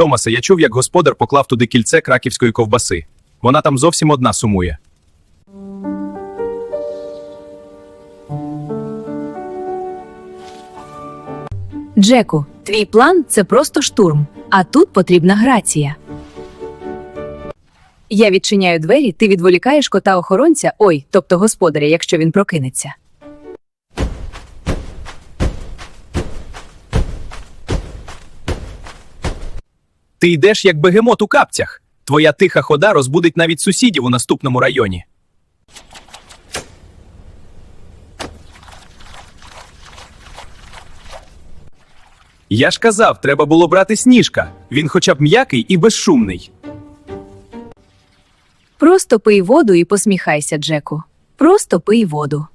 Томасе, я чув, як господар поклав туди кільце краківської ковбаси. Вона там зовсім одна сумує. Джеку, твій план це просто штурм, а тут потрібна грація. Я відчиняю двері, ти відволікаєш кота охоронця, ой, тобто господаря, якщо він прокинеться. Ти йдеш як бегемот у капцях. Твоя тиха хода розбудить навіть сусідів у наступному районі. Я ж казав, треба було брати сніжка. Він хоча б м'який і безшумний. Просто пий воду і посміхайся, Джеку. Просто пий воду.